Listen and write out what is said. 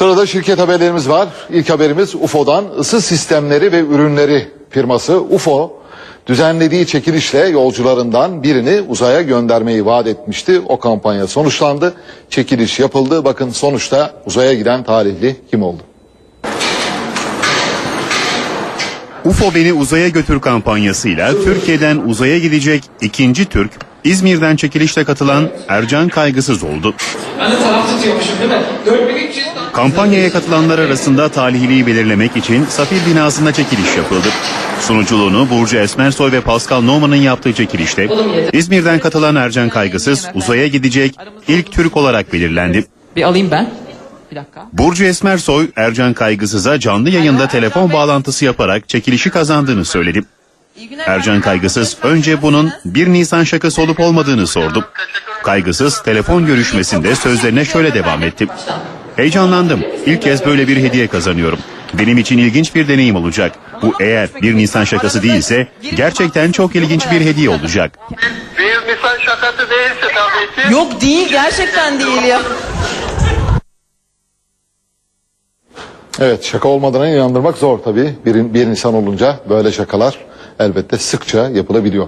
Sırada şirket haberlerimiz var. İlk haberimiz UFO'dan ısı sistemleri ve ürünleri firması UFO düzenlediği çekilişle yolcularından birini uzaya göndermeyi vaat etmişti. O kampanya sonuçlandı. Çekiliş yapıldı. Bakın sonuçta uzaya giden talihli kim oldu? UFO Beni Uzaya Götür kampanyasıyla Türkiye'den uzaya gidecek ikinci Türk, İzmir'den çekilişle katılan Ercan Kaygısız oldu. Ben de taraf tutuyormuşum değil mi? İçin... Kampanyaya katılanlar arasında talihliliği belirlemek için Safir binasında çekiliş yapıldı. Sunuculuğunu Burcu Esmersoy ve Pascal Noman'ın yaptığı çekilişte İzmir'den katılan Ercan Kaygısız uzaya gidecek ilk Türk olarak belirlendi. Bir alayım ben. Bir dakika. Burcu Esmersoy, Ercan Kaygısız'a canlı yayında telefon bağlantısı yaparak çekilişi kazandığını söyledi. Ercan Kaygısız önce bunun 1 Nisan şakası olup olmadığını sordu. Kaygısız telefon görüşmesinde sözlerine şöyle devam etti. Heyecanlandım. İlk kez böyle bir hediye kazanıyorum. Benim için ilginç bir deneyim olacak. Bu eğer 1 Nisan şakası değilse gerçekten çok ilginç bir hediye olacak. Bir Nisan şakası değilse tabii ki. Yok değil gerçekten değil ya. Evet şaka olmadığına inandırmak zor tabii. Bir, bir insan olunca böyle şakalar elbette sıkça yapılabiliyor.